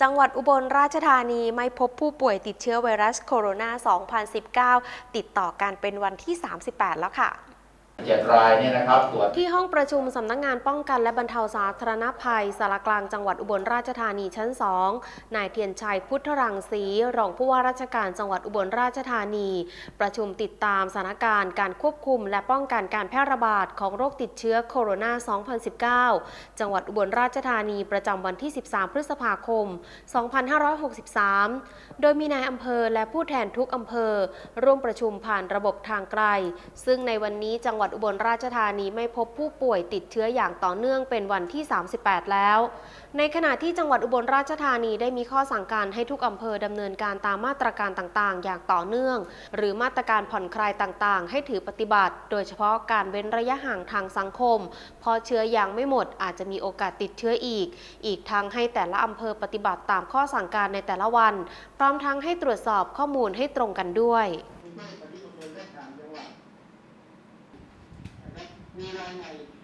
จังหวัดอุบลราชธานีไม่พบผู้ป่วยติดเชื้อไวรัสโคโรนา 2019 ติดต่อกันเป็นวันที่ 38 แล้วค่ะ เจ็ดรายเนี่ยนะครับตรวจที่ห้องประชุมสำนักงงานป้องกันและบรรเทาสาธารณภัยสารกลางจังหวัดอุบลราชธานีชั้น 2 นายเทียนชัยพุทธรังสีรองผู้ว่าราชการจังหวัดอุบลราชธานี ประชุมติดตามสถานการณ์การควบคุม และป้องกันการแพร่ระบาดของโรคติดเชื้อโคโรนา 2019 จังหวัดอุบลราชธานีประจำวันที่ 13 พฤษภาคม 2563 โดยมีนายอำเภอและผู้แทนทุกอำเภอ ร่วมประชุมผ่านระบบทางไกล ซึ่งในวันนี้จังหวัดอุบลราชธานีไม่พบผู้ป่วยติดเชื้ออย่างต่อเนื่องเป็นวันที่ 38 แล้ว ในขณะที่จังหวัดอุบลราชธานีได้มีข้อสั่งการให้ทุกอำเภอดำเนินการตามมาตรการต่างๆ อย่างต่อเนื่อง หรือมาตรการผ่อนคลายต่างๆ ให้ถือปฏิบัติ โดยเฉพาะการเว้นระยะห่างทางสังคม พอเชื้อยังไม่หมดอาจจะมีโอกาสติดเชื้ออีก อีกทั้งให้แต่ละอำเภอปฏิบัติตามข้อสั่งการในแต่ละวัน พร้อมทั้งให้ตรวจสอบข้อมูลให้ตรงกันด้วย ไม่ปฏิบั